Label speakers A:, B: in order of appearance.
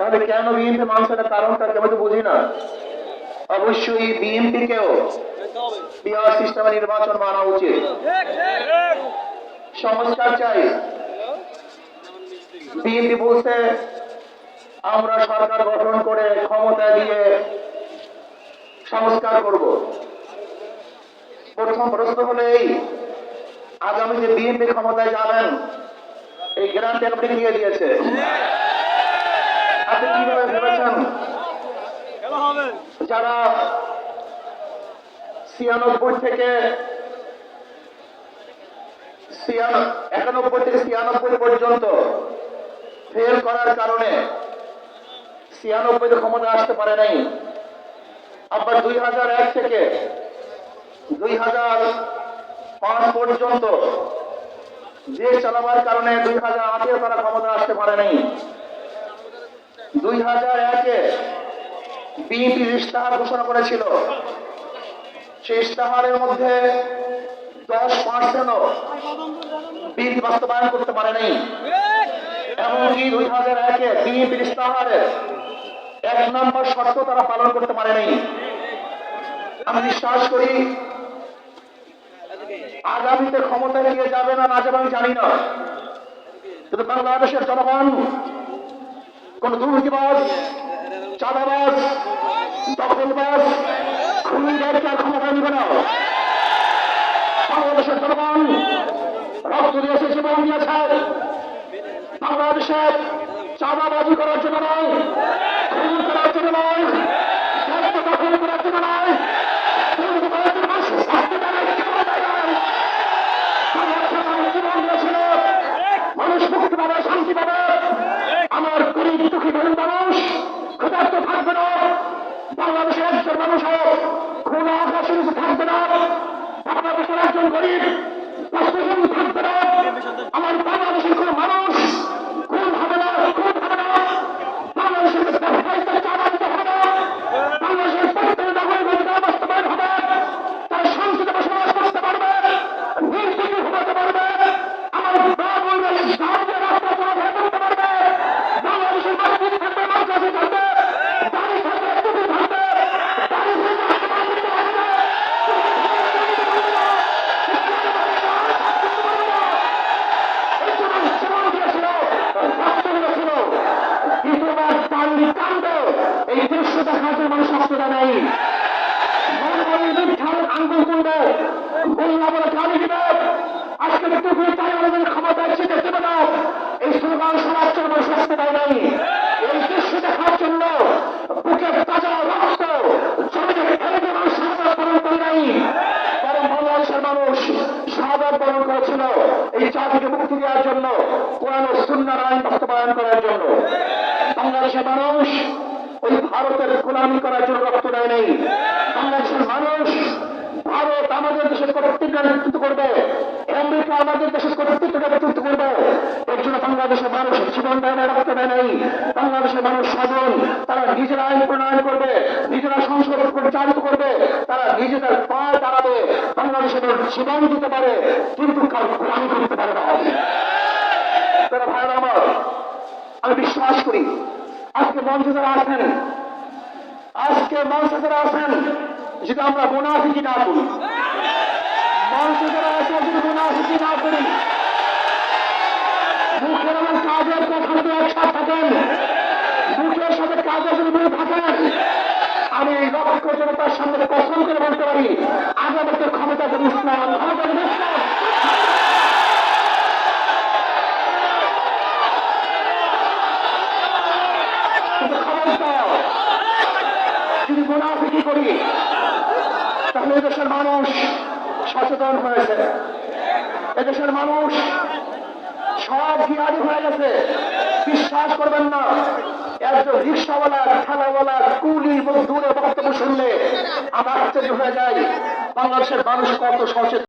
A: তাহলে কেন বিএনপি মানছে না? কারণটা আমি তো বুঝি না। অবশ্যই বিএনপি কেও বিহার সিস্টেমে নির্বাচন মানা উচিত। সংস্কার চাই। বিএনপি বলছে, আমরা সরকার গঠন করে ক্ষমতা দিয়ে সংস্কার করব। প্রথম প্রশ্ন হলো এই আগামী যে বিএনপি ক্ষমতায় যাবেন? এই গ্রান্ট আপনি দিয়ে দিয়েছে? আপনি কীভাবে ভেবেছেন যারা ছিয়ানব্বই থেকে একানব্বই থেকে ছিয়ানব্বই পর্যন্ত ফেল করার কারণে ছিয়ানব্বইতে ক্ষমতা আসতে পারে নাই। আবার দুই হাজার এক থেকে দুই হাজার পাঁচ পর্যন্ত দেশ চালাবার কারণে দুই হাজার আটেও তারা ক্ষমতা আসতে পারে নাই। ঘোষণা করেছিল, সেই ইস্তাহারের মধ্যে দশ বাস্তবায়ন করতে এমনকি দুই হাজার একে ইস্তাহারের এক নম্বর শর্ত তারা পালন করতে পারে নাই আমি বিশ্বাস করি, আগামীতে ক্ষমতায় নিয়ে যাবে না না যাবে আমি জানি না। কিন্তু বাংলাদেশের জনগণ কোন দুর্নীতিবাস চাঁদাবাস দখলবাস খুনিদেরকে আর ক্ষমতা নিবে না? বাংলাদেশের জনগণ রক্ত দিয়েছে জীবন দিয়েছে। বাংলাদেশের চাঁদাবাজি করার জন্য নয়, খুন করার জন্য নয় দখল করার জন্য নয়। ক্ষুধার্ত থাকবে না। বাংলাদেশের একজন মানুষ খোলা আকাশের উপর থাকবে না। বাংলাদেশের একজন গরিব এই দৃশ্য মানুষ রক্তটা নেই। আঙ্গুল তুলবে বললা বলে গালি দিবে। আজকে টুকু তাই আমাদের ক্ষমতা ছেড়ে দেবে না। এই স্লোগান শোনার জন্য মানুষ আসতে নাই। এই দৃশ্য মানুষ করে নাই। বরং বাংলাদেশের মানুষ সাহায্য পালন করেছিল এই জাতিকে মুক্তি দেওয়ার জন্য, কোরআন ও সুন্নার আইন করার জন্য। বাংলাদেশের মানুষ ওই ভারতের গোলামি করার জন্য রক্ত দেয় নেই। বাংলাদেশের মানুষ, ভারত আমাদের দেশের কর্তৃত্বের নেতৃত্ব করবে। আমেরিকা আমাদের দেশের কর্তৃত্বের নেতৃত্ব করবে। এর জন্য বাংলাদেশের মানুষ জীবন দেয় না রক্ত দেয় নাই। বাংলাদেশের মানুষ সজন তারা নিজেরা আইন প্রণয়ন করবে, নিজেরা সংসদ পরিচালিত করবে, তারা নিজেদের পায়ে দাঁড়াবে। বাংলাদেশের মানুষ জীবন দিতে পারে, কিন্তু কার গোলামি করতে পারে না। তারা ভাইয়ের আমার, আমি বিশ্বাস করি আজকে মঞ্চে যারা আছেন, আজকে মঞ্চে যারা আছেন, যদি আমরা মুনাফিকি না করি, মঞ্চে যারা আছে, যদি মুনাফিকি না করি, মুখের এবং কাজের কথা যদি একসাথ থাকেন, মুখের সাথে কাজের যদি মিল থাকেন আমি এই লক্ষ জনতার সামনে কসম করে বলতে পারি, আগামীতে ক্ষমতা যদি ইসলাম ক্ষমতা করি। তাহলে এদেশের মানুষ সচেতন হয়েছে। এদেশের মানুষ সব জ্ঞানী হয়ে গেছে। বিশ্বাস করবেন না, একজন রিক্সাওয়ালা, ঠেলাওয়ালা, কুলি দূরে বক্তব্য শুনলে আমার আশ্চর্য হয়ে যায়। বাংলাদেশের মানুষ কত সচেতন।